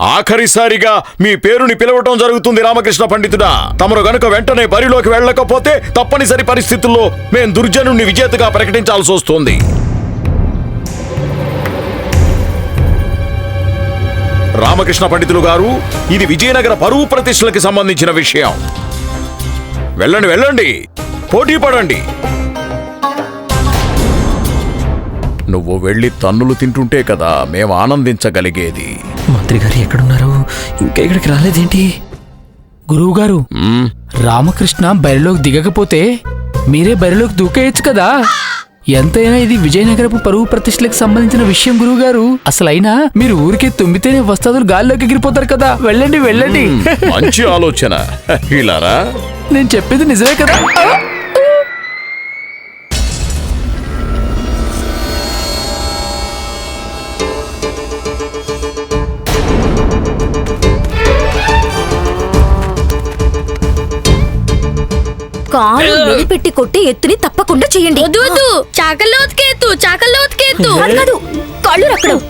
ఆఖరిసారిగా మీ పేరుని పిలవటం జరుగుతుంది రామకృష్ణ పండితుడా. తమరు గనుక వెంటనే బరిలోకి వెళ్ళకపోతే తప్పనిసరి పరిస్థితుల్లో మేం దుర్జనుణ్ణి విజేతగా ప్రకటించాల్సి వస్తుంది. రామకృష్ణ పండితులు గారు ఇది విజయనగర పరువు ప్రతిష్టలకు సంబంధించిన విషయం. వెళ్ళండి వెళ్ళండి. పోటీ పడండి. నువ్వు వెళ్ళి తన్నులు తింటుంటే కదా మేము ఆనందించగలిగేది. మంత్రి గారు ఎక్కడున్నారు? ఇంకా ఇక్కడికి రాలేదేంటి? గురువుగారు. రామకృష్ణ బరిలోకి దిగకపోతే మీరే బరిలోకి దూకేయచ్చు కదా? ఎంతైనా ఇది విజయనగరపు పరువు ప్రతిష్టలకు సంబంధించిన విషయం గురువుగారు. అసలైనా మీరు ఊరికే తుమ్మితేనే వస్తాదులు గాల్లోకి ఎగిరిపోతారు కదా? వెళ్ళండి వెళ్ళండి. మంచి ఆలోచన. ఇలారా? నేను చెప్పేది నిజమే కదా? కాలు మెలిపెట్టి కొట్టి ఎత్తుని తప్పకుండా చెయ్యండి వద్దు వద్దు. చాకల్లో ఉతికేత్తు చాకల్లో ఉతికేత్తు కాదు, కాదు కళ్ళు రక్కడం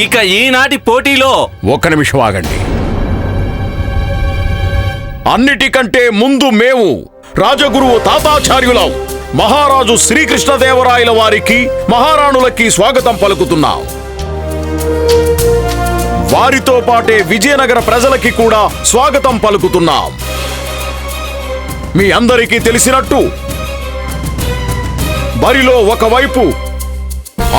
ఇక ఈనాటి పోటీలో ఒక్క నిమిషం ఆగండి. అన్నిటికంటే ముందు మేము రాజగురువు తాతాచార్యులం మహారాజు శ్రీకృష్ణదేవరాయల వారికి మహారాణులకి స్వాగతం పలుకుతున్నాం. వారితో పాటే విజయనగర ప్రజలకి కూడా స్వాగతం పలుకుతున్నాం. మీ అందరికీ తెలిసినట్టు బరిలో ఒకవైపు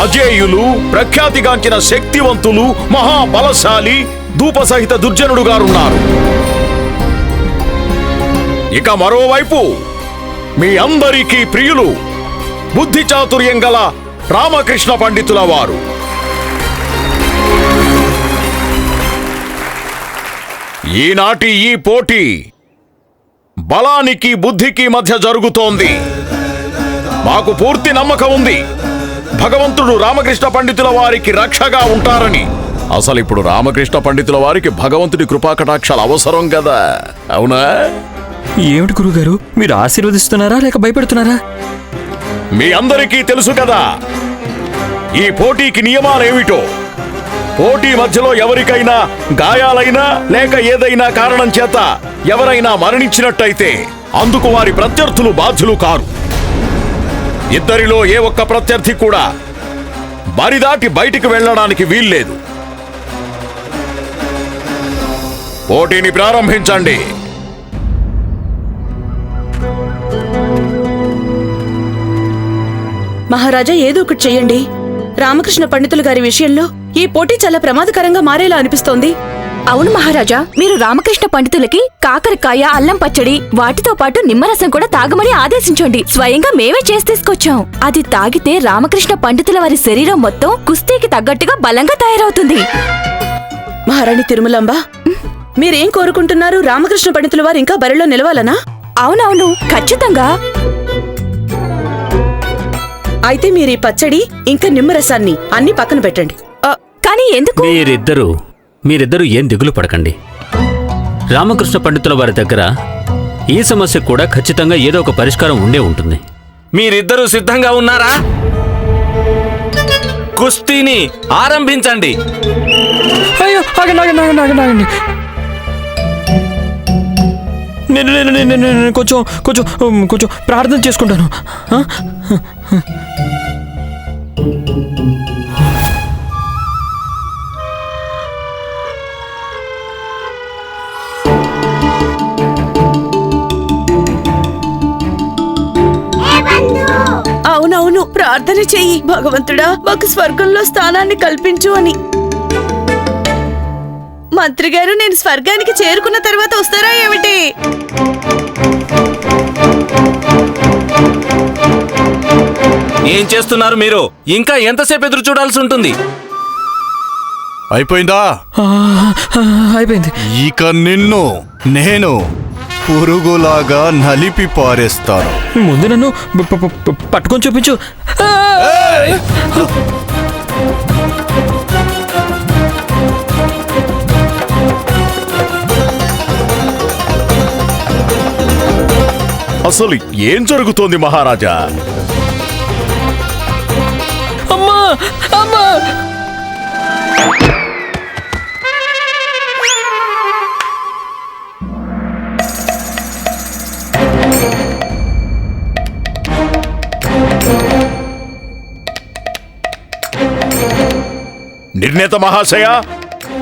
అజేయులు ప్రఖ్యాతిగాంచిన శక్తివంతులు మహాబలశాలి ధూపసహిత దుర్జనుడు గారున్నారు. ఇక మరోవైపు మీ అందరికీ ప్రియులు బుద్ధి చాతుర్యం గల రామకృష్ణ పండితుల వారు. ఈనాటి ఈ పోటీ బలానికి బుద్ధికి మధ్య జరుగుతోంది. మాకు పూర్తి నమ్మకం ఉంది. భగవంతుడు రామకృష్ణ పండితుల వారికి రక్షగా ఉంటారని. అసలు ఇప్పుడు రామకృష్ణ పండితుల వారికి భగవంతుడి కృపాకటాక్షాలు అవసరం కదా అవునా? ఏమిటి గురుగారు? మీరు ఆశీర్వదిస్తున్నారా లేక భయపెడుతున్నారా? మీ అందరికీ తెలుసు కదా ఈ పోటీకి నియమాలేమిటో పోటీ మధ్యలో ఎవరికైనా గాయాలైనా లేక ఏదైనా కారణం చేత ఎవరైనా మరణించినట్టయితే అందుకు వారి ప్రత్యర్థులు బాధ్యులు కారు. ఇద్దరిలో ఏ ఒక్క ప్రత్యర్థి కూడా బరిదాటి బయటికి వెళ్ళడానికి వీల్లేదు. పోటీని ప్రారంభించండి. మహారాజా ఏదో ఒకటి చెయ్యండి. రామకృష్ణ పండితులు గారి విషయంలో ఈ పోటీ చాలా ప్రమాదకరంగా మారేలా అనిపిస్తోంది. అవును మహారాజా మీరు రామకృష్ణ పండితులకి కాకరకాయ అల్లం పచ్చడి వాటితో పాటు నిమ్మరసం కూడా తాగమని ఆదేశించండి. స్వయంగా మేమే చేసి తీసుకొచ్చాం. అది తాగితే రామకృష్ణ పండితుల వారి శరీరం మొత్తం కుస్తీకి తగ్గట్టుగా బలంగా తయారవుతుంది. మహారాణి తిరుమలాంబ మీరేం కోరుకుంటున్నారు? రామకృష్ణ పండితుల వారు ఇంకా బరిలో నిలవాలనా? అవునవును ఖచ్చితంగా. అయితే మీరు ఈ పచ్చడి ఇంకా నిమ్మరసాన్ని అన్ని పక్కన పెట్టండి. కానీ ఎందుకు? మీరిద్దరూ మీరిద్దరూ ఏం దిగులు పడకండి. రామకృష్ణ పండితుల వారి దగ్గర ఈ సమస్య కూడా ఖచ్చితంగా ఏదో ఒక పరిష్కారం ఉండే ఉంటుంది. మీరిద్దరూ సిద్ధంగా ఉన్నారా? కుస్తీని ఆరంభించండి. అయ్యో ఆగండి ఆగండి ఆగండి ఆగండి ఆగండి. నేను నేను నేను నేను- నేను కొంచెం కొంచెం ఉమ్, కొంచెం ప్రార్థన చేసుకుంటాను. ఆ? అవునవును ప్రార్థన చెయ్యి. భగవంతుడా మాకు స్వర్గంలో స్థానాన్ని కల్పించు అని. మంత్రి గారు నేను స్వర్గానికి చేరుకున్న తర్వాత వస్తారా ఏమిటి? ఏం చేస్తున్నారు మీరు? ఇంకా ఎంతసేపు ఎదురు చూడాల్సి ఉంటుంది? అయిపోయిందా? అయిపోయింది. ఇక నిన్ను నేను పురుగులాగా నలిపి పారేస్తాను. ముందు నన్ను పట్టుకొని చూపించు. అసలు ఏం జరుగుతోంది మహారాజా? నిర్ణేత మహాశయ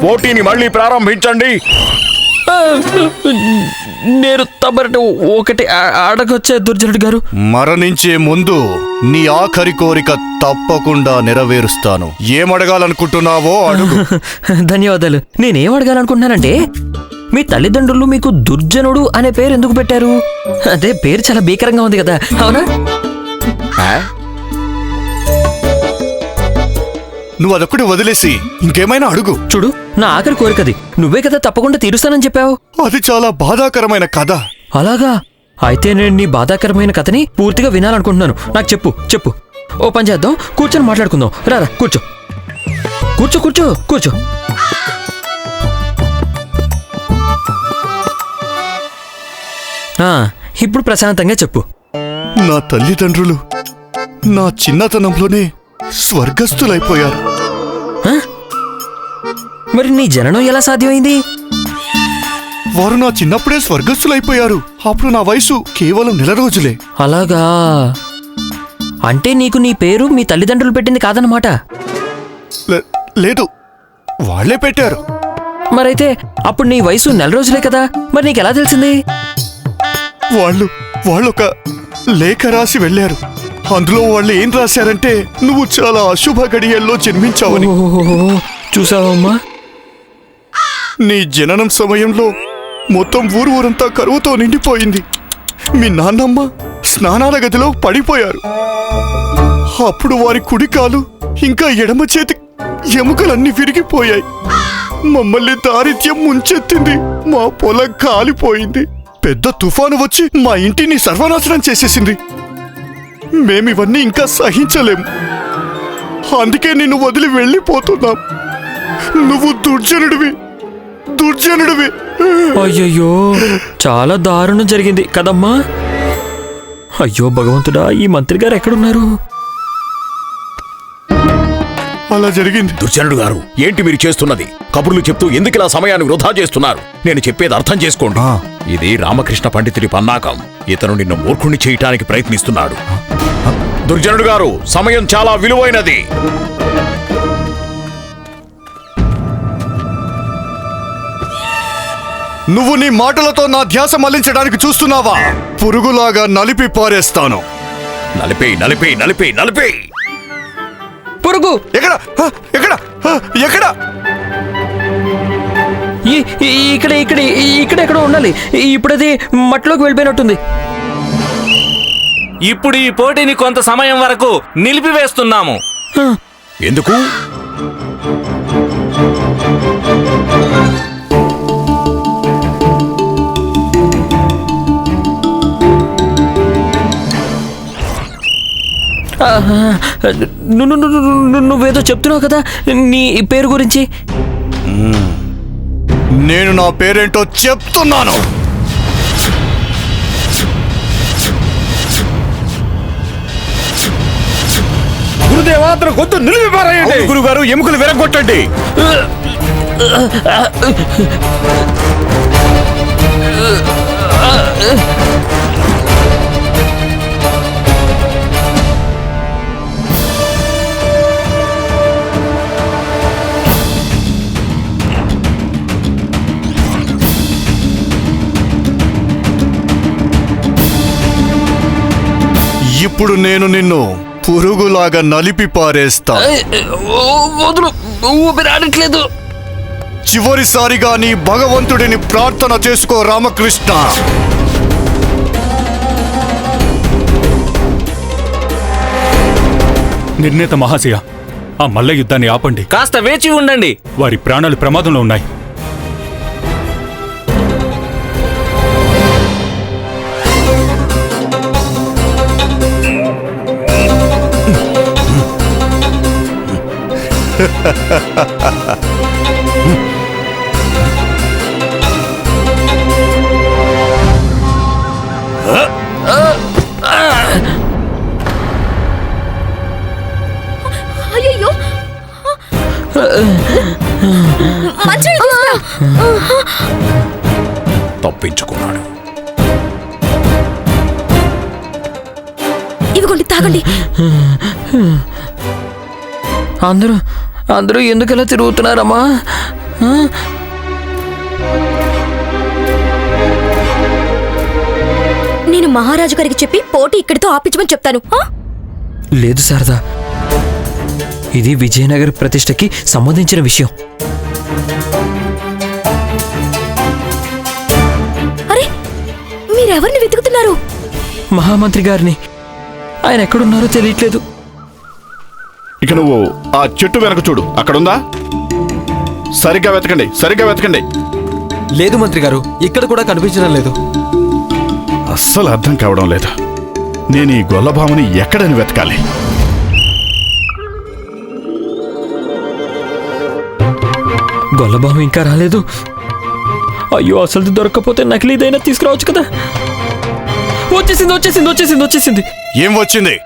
పోటీని మళ్ళీ ప్రారంభించండి. నేను తమరిని ఒకటి ఆ- అడగొచ్చే దుర్జనుడు గారు. మరణించే ముందు నీ ఆఖరి కోరిక తప్పకుండా నెరవేరుస్తాను. ఏమడగాలనుకుంటున్నావో అడుగు. ధన్యవాదాలు. నేనేం అడగాలనుకుంటున్నానంటే మీ తల్లిదండ్రులు మీకు దుర్జనుడు అనే పేరు ఎందుకు పెట్టారు? అదే పేరు చాలా భీకరంగా ఉంది కదా అవునా? నువ్వు అదొక్కటి వదిలేసి ఇంకేమైనా అడుగు. చూడు నా ఆఖరి కోరికది. నువ్వే కదా తప్పకుండా తీరుస్తానని చెప్పావు. అది చాలా బాధాకరమైన కథ. అలాగా? అయితే నేను నీ బాధాకరమైన కథని పూర్తిగా వినాలనుకుంటున్నాను. నాకు చెప్పు చెప్పు. ఓ పని చేద్దాం కూర్చొని మాట్లాడుకుందాం. రారా కూర్చో. కూర్చో కూర్చో కూర్చో. ఇప్పుడు ప్రశాంతంగా చెప్పు. నా తల్లిదండ్రులు నా చిన్నతనంలోనే స్వర్గస్థులైపోయారు. మరి నీ జననం ఎలా సాధ్యమైంది? వారు నా చిన్నప్పుడే స్వర్గస్థులైపోయారు. అప్పుడు నా వయసు కేవలం నెల రోజులే. అలాగా? అంటే నీకు నీ పేరు మీ తల్లిదండ్రులు పెట్టింది కాదనమాట లేదు. వాళ్ళే పెట్టారు. మరైతే అప్పుడు నీ వయసు నెల రోజులే కదా? మరి నీకు ఎలా తెలిసింది? వాళ్ళు వాళ్ళొక లేఖ రాసి వెళ్ళారు. అందులో వాళ్ళు ఏం రాశారంటే నువ్వు చాలా అశుభ గడియల్లో జన్మించావని. చూసావమ్మా? నీ జననం సమయంలో మొత్తం ఊరు ఊరంతా కరువుతో నిండిపోయింది. మీ నాన్నమ్మ స్నానాల గదిలో పడిపోయారు. అప్పుడు వారి కుడికాలు ఇంకా ఎడమ చేతి ఎముకలన్నీ విరిగిపోయాయి. మమ్మల్ని దారిద్ర్యం ముంచెత్తింది. మా పొలం కాలిపోయింది. పెద్ద తుఫాను వచ్చి మా ఇంటిని సర్వనాశనం చేసేసింది. మేమివన్నీ ఇంకా సహించలేం. అందుకే నిన్ను వదిలి వెళ్ళిపోతున్నాం. నువ్వు దుర్జనుడివి. దుర్జనుడివి. అయ్యయ్యో చాలా దారుణం జరిగింది కదమ్మా. అయ్యో భగవంతుడా ఈ మంత్రి గారు ఎక్కడున్నారు? అలా జరిగింది. దుర్జనుడు గారు ఏంటి మీరు చేస్తున్నది? కబుర్లు చెప్తూ ఎందుకు ఇలా సమయాన్ని వృధా చేస్తున్నారు? నేను చెప్పేది అర్థం చేసుకోండి. ఇది రామకృష్ణ పండితుడి పన్నాకం. ఇతను నిన్ను మూర్ఖుణ్ణి చేయటానికి ప్రయత్నిస్తున్నాడు. దుర్జనుడు గారు సమయం చాలా విలువైనది. నువ్వు నీ మాటలతో నా ధ్యాస మళ్ళించడానికి చూస్తున్నావా? పురుగులాగా నలిపి పారేస్తాను. నలిపేయ్ నలిపేయ్ నలిపేయ్ నలిపేయ్ పురుగు! ఎక్కడ? హ, ఎక్కడ? హ, ఎక్కడ? ఇక్కడ ఇక్కడ ఇక్కడ ఎక్కడో ఉండాలి. ఇప్పుడది మట్టిలోకి వెళ్ళిపోయినట్టుంది. ఇప్పుడు ఈ పోటీని కొంత సమయం వరకు నిలిపివేస్తున్నాము. ఎందుకు? ఆహా. ను- ను- ను- ను- ను- నువ్వేదో చెప్తున్నావు కదా నీ పేరు గురించి? నేను నా పేరేంటో చెప్తున్నాను. మాత్రం గొంతు నిలిపిపారాయండి గురుగారు ఎముకలు విరగొట్టండి ఇప్పుడు నేను నిన్ను పురుగులాగా నలిపి పారేస్తా. ఓ, వదులు ఊపిరి ఆడట్లేదు. చివరిసారిగా నీ భగవంతుడిని ప్రార్థన చేసుకో రామకృష్ణ. నిర్ణీత మహాశయ ఆ మల్ల యుద్ధాన్ని ఆపండి. కాస్త వేచి ఉండండి. వారి ప్రాణాలు ప్రమాదంలో ఉన్నాయి. అయ్యయ్యో మంచి తప్పించుకున్నాడు ఇదిగోండి తాగండి అందరూ అందరూ ఎందుకు ఇలా తిరుగుతున్నారమ్మా? నేను మహారాజు గారికి చెప్పి పోటీ ఇక్కడితో ఆపించమని చెప్తాను? లేదు శారదా. ఇది విజయనగర ప్రతిష్టకి సంబంధించిన విషయం. అరే మీరెవరిని వెతుకుతున్నారు? మహామంత్రి గారిని. ఆయన ఎక్కడున్నారో తెలియట్లేదు. ఇక నువ్వు ఆ చెట్టు వెనక చూడు. అక్కడుందా? సరిగ్గా వెతకండి సరిగ్గా వెతకండి. లేదు మంత్రి గారు ఇక్కడ కూడా కనిపించడం లేదు. అస్సలు అర్థం కావడం లేదు. నేను ఈ గొల్లభామని ఎక్కడని వెతకాలి? గొల్లబాబు ఇంకా రాలేదు. అయ్యో అసలు దొరకకపోతే నకిలీదైనా తీసుకురావచ్చు కదా. వచ్చేసింది వచ్చేసింది వచ్చేసింది వచ్చేసింది. ఏం వచ్చింది?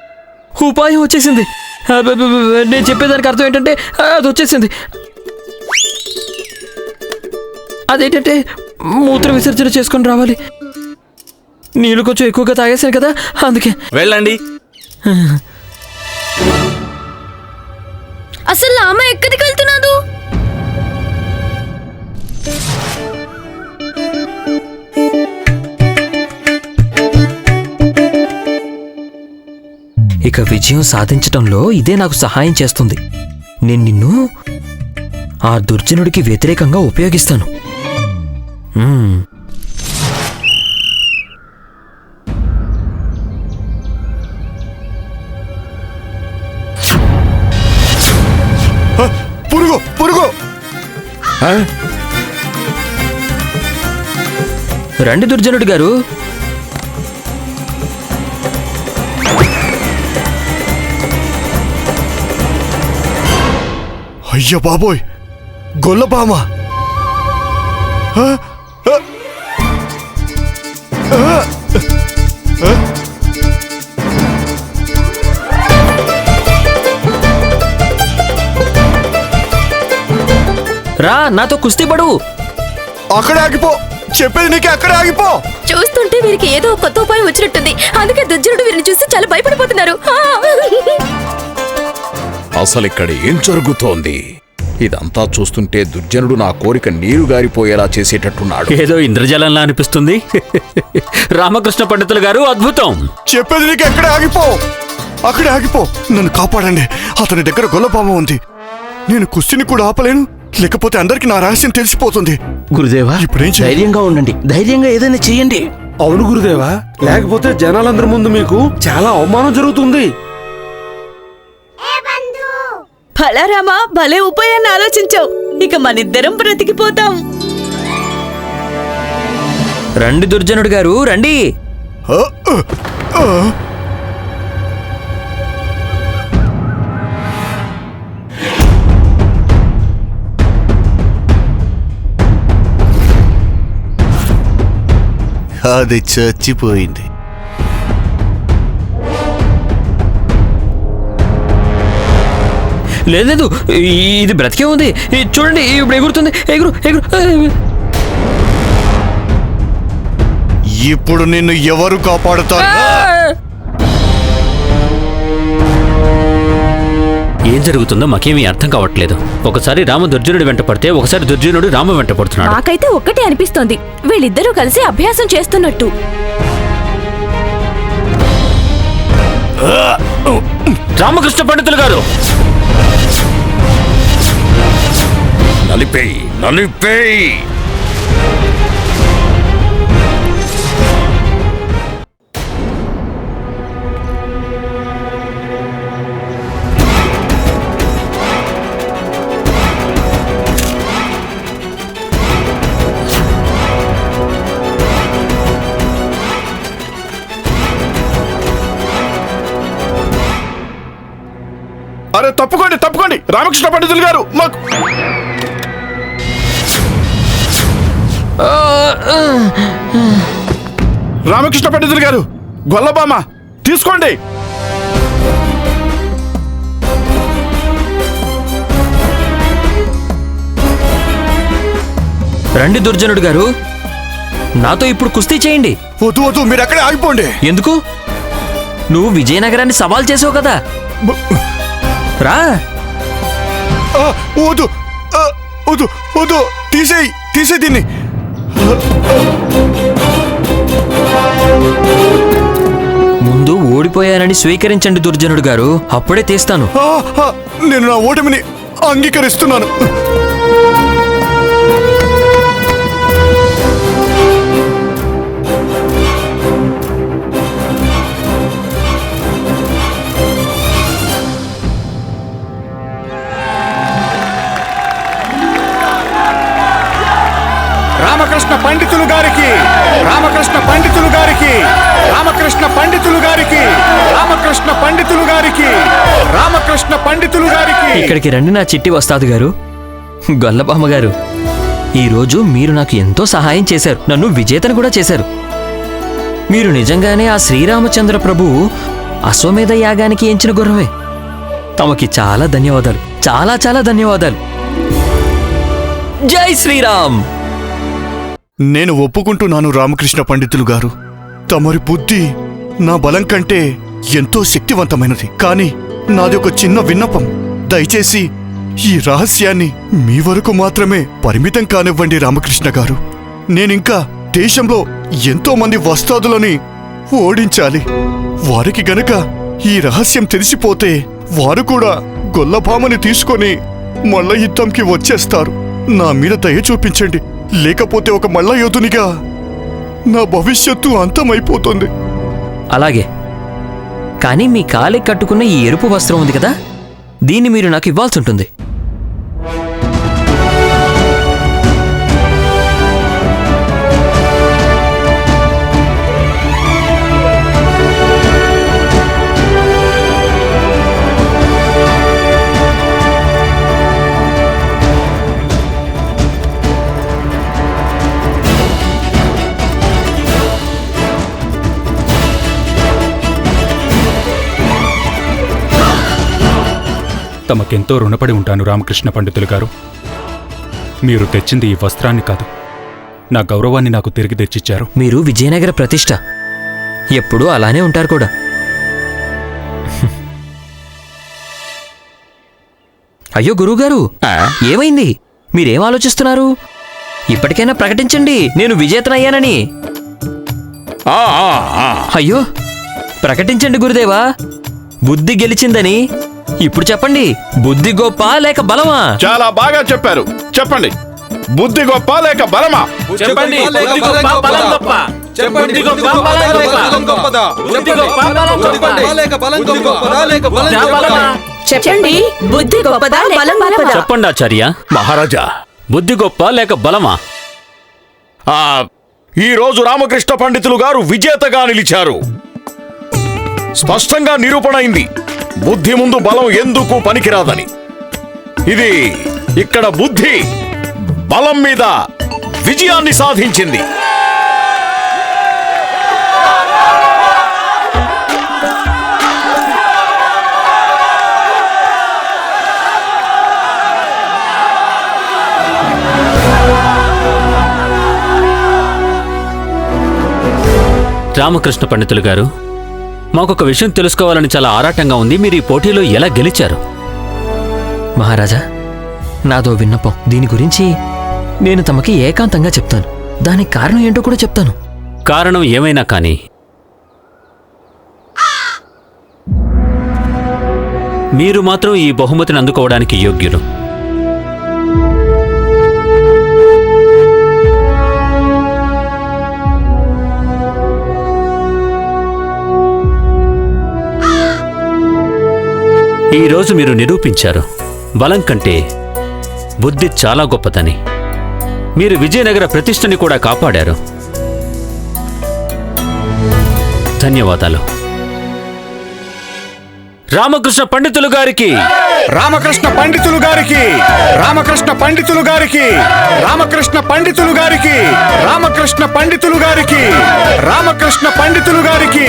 ఉపాయం వచ్చేసింది. నేను చెప్పేదానికి అర్థం ఏంటంటే అది వచ్చేసింది. అదేంటంటే మూత్ర విసర్జన చేసుకొని రావాలి. నీళ్ళు కొంచెం ఎక్కువగా తాగేశాను కదా అందుకే. వెళ్ళండి. అసలు నా అమ్మ ఎక్కడికి వెళ్తున్నాడు? ఇక విజయం సాధించటంలో ఇదే నాకు సహాయం చేస్తుంది. నేను నిన్ను ఆ దుర్జనుడికి వ్యతిరేకంగా ఉపయోగిస్తాను. పురుగు పురుగు? రండి దుర్జనుడు గారు. అయ్య బాబోయ్. గొల్లభామ హ, హ, హ. రా నాతో కుస్తీ పడు. అక్కడే ఆగిపో. చెప్పేది నీకే అక్కడే ఆగిపో. చూస్తుంటే వీరికి ఏదో కొత్త ఉపాయం వచ్చినట్టుంది. అందుకే దుర్జనుడు వీరిని చూసి చాలా భయపడిపోతున్నారు! అసలు ఇక్కడ ఏం జరుగుతోంది? ఇదంతా చూస్తుంటే దుర్జనుడు నా కోరిక నీరు గారిపోయేలా చేసేటట్టున్నాడు. ఏదో ఇంద్రజాలంలా అనిపిస్తుంది. రామకృష్ణ పండితులు గారు అద్భుతం. చెప్పేది నీకు ఎక్కడే ఆగిపో. అక్కడే ఆగిపో. నన్ను కాపాడండి. అతని దగ్గర గొల్లపామ ఉంది. నేను కుస్తీని కూడా ఆపలేను. లేకపోతే అందరికి నా రహస్యం తెలిసిపోతుంది. గురుదేవా ఇప్పుడేం? ధైర్యంగా ఉండండి. ధైర్యంగా ఏదైనా చెయ్యండి అవును గురుదేవా. లేకపోతే జనాలందరి ముందు మీకు చాలా అవమానం జరుగుతుంది. ఫలారామా భలే ఉపాయాన్ని ఆలోచించావు. ఇక మనిద్దరం బ్రతికిపోతాం. రండి దుర్జనుడు గారు రండి. ఆ, ఆ, ఆ. అది చచ్చిపోయింది. లేదు లేదు. ఇది బ్రతికే ఉంది. చూడండి ఇప్పుడు ఎగురుతుంది. ఎగురు ఎగురు. ఇప్పుడు నిన్ను ఎవరు కాపాడుతారు? ఏం జరుగుతుందో మాకేమీ అర్థం కావట్లేదు. ఒకసారి రామ దుర్జనుడు వెంట పడితే ఒకసారి దుర్జనుడు రామ వెంట పడుతున్నాడు. నాకైతే ఒక్కటే అనిపిస్తోంది. వీళ్ళిద్దరూ కలిసి అభ్యాసం చేస్తున్నట్టు. రామకృష్ణ పండితులు గారు! నలిపేయి నలిపేయి. అరే తప్పుకోండి తప్పుకోండి. రామకృష్ణ పండితులు గారు మాకు రామకృష్ణ పండితులు గారు గొల్లబామ తీసుకోండి. రండి దుర్జనుడు గారు నాతో ఇప్పుడు కుస్తీ చేయండి. వద్దు వద్దు మీరు అక్కడే ఆగిపోండి. ఎందుకు? నువ్వు విజయనగరాన్ని సవాల్ చేసావు కదా. రా. ఆ, వద్దు వద్దు వద్దు తీసేయి తీసే దీన్ని. ముందు ఓడిపోయానని స్వీకరించండి దుర్జనుడు గారు. అప్పుడే తీస్తాను. నేను నా ఓటమిని అంగీకరిస్తున్నాను. రామకృష్ణ పండితులు గారికి రామకృష్ణ పండితులు గారికి రామకృష్ణ పండితులు గారికి రామకృష్ణ పండితులు గారికి రామకృష్ణ పండితులు గారికి. ఇక్కడికి రండి నా చిట్టి వస్తాదు గారు. గొల్లబామ్మ గారు ఈరోజు మీరు నాకు ఎంతో సహాయం చేశారు. నన్ను విజేతను కూడా చేశారు. మీరు నిజంగానే ఆ శ్రీరామచంద్ర ప్రభువు అశ్వమేధ యాగానికి ఎంచిన గుర్రమే. తమకి చాలా ధన్యవాదాలు చాలా చాలా ధన్యవాదాలు. జై శ్రీరామ్! నేను ఒప్పుకుంటున్నాను రామకృష్ణ పండితులు గారు. తమరి బుద్ధి నా బలం కంటే ఎంతో శక్తివంతమైనది. కానీ నాది ఒక చిన్న విన్నపం. దయచేసి ఈ రహస్యాన్ని మీ వరకు మాత్రమే పరిమితం కానివ్వండి రామకృష్ణ గారు. నేనింకా దేశంలో ఎంతో మంది వస్తాదులని ఓడించాలి. వారికి గనక ఈ రహస్యం తెలిసిపోతే వారు కూడా గొల్లభామని తీసుకొని మల్ల యుద్ధంకి వచ్చేస్తారు. నా మీద దయ చూపించండి. లేకపోతే ఒక మల్ల యోధునిగా నా భవిష్యత్తు అంతమైపోతుంది. అలాగే. కానీ మీ కాలికి కట్టుకున్న ఈ ఎరుపు వస్త్రం ఉంది కదా? దీన్ని మీరు నాకు ఇవ్వాల్సి ఉంటుంది. తమకెంతో రుణపడి ఉంటాను రామకృష్ణ పండితులు గారు. మీరు తెచ్చింది ఈ వస్త్రాన్ని కాదు. నా గౌరవాన్ని నాకు తిరిగి తెచ్చిచ్చారు. మీరు విజయనగర ప్రతిష్ట. ఎప్పుడూ అలానే ఉంటారు కూడా. అయ్యో గురువుగారు ఏమైంది? మీరేం ఆలోచిస్తున్నారు? ఇప్పటికైనా ప్రకటించండి నేను విజేతనయ్యానని ఆ, ఆ, ఆ. అయ్యో ప్రకటించండి గురుదేవా. బుద్ధి గెలిచిందని ఇప్పుడు చెప్పండి. బుద్ధి గొప్ప లేక బలమా? చాలా బాగా చెప్పారు. చెప్పండి. బుద్ధి గొప్ప లేక బలమా? చెప్పండి. బుద్ధి గొప్ప బలం గొప్ప. బుద్ధి గొప్ప బలం గొప్ప. బుద్ధి గొప్ప బలం గొప్ప. నా బలమా? చెప్పండి. బుద్ధి గొప్పదా బలం గొప్పదా చెప్పండి ఆచార్య. మహారాజా బుద్ధి గొప్ప లేక బలమా? ఆ ఈ రోజు రామకృష్ణ పండితులు గారు విజేతగా నిలిచారు. స్పష్టంగా నిరూపణ అయింది. బుద్ధి ముందు బలం ఎందుకు పనికిరాదని? ఇది ఇక్కడ బుద్ధి బలం మీద విజయాన్ని సాధించింది. రామకృష్ణ పండితులు గారు మాకొక విషయం తెలుసుకోవాలని చాలా ఆరాటంగా ఉంది. మీరు ఈ పోటీలో ఎలా గెలిచారు? మహారాజా నాదో విన్నపం. దీని గురించి నేను తమకి ఏకాంతంగా చెప్తాను. దానికి కారణం ఏంటో కూడా చెప్తాను. కారణం ఏమైనా కానీ? మీరు మాత్రం ఈ బహుమతిని అందుకోవడానికి యోగ్యులు. ఈ రోజు మీరు నిరూపించారు. బలం కంటే బుద్ధి చాలా గొప్పదని. మీరు విజయనగర ప్రతిష్టని కూడా కాపాడారు. ధన్యవాదాలు. రామకృష్ణ పండితులు గారికి. రామకృష్ణ పండితులు గారికి. రామకృష్ణ పండితులు గారికి. రామకృష్ణ పండితులు గారికి. రామకృష్ణ పండితులు గారికి. రామకృష్ణ పండితులు గారికి.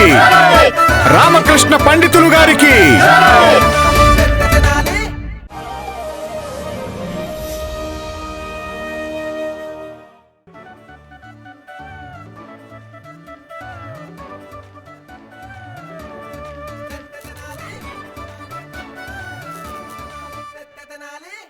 రామకృష్ణ పండితులు గారికి.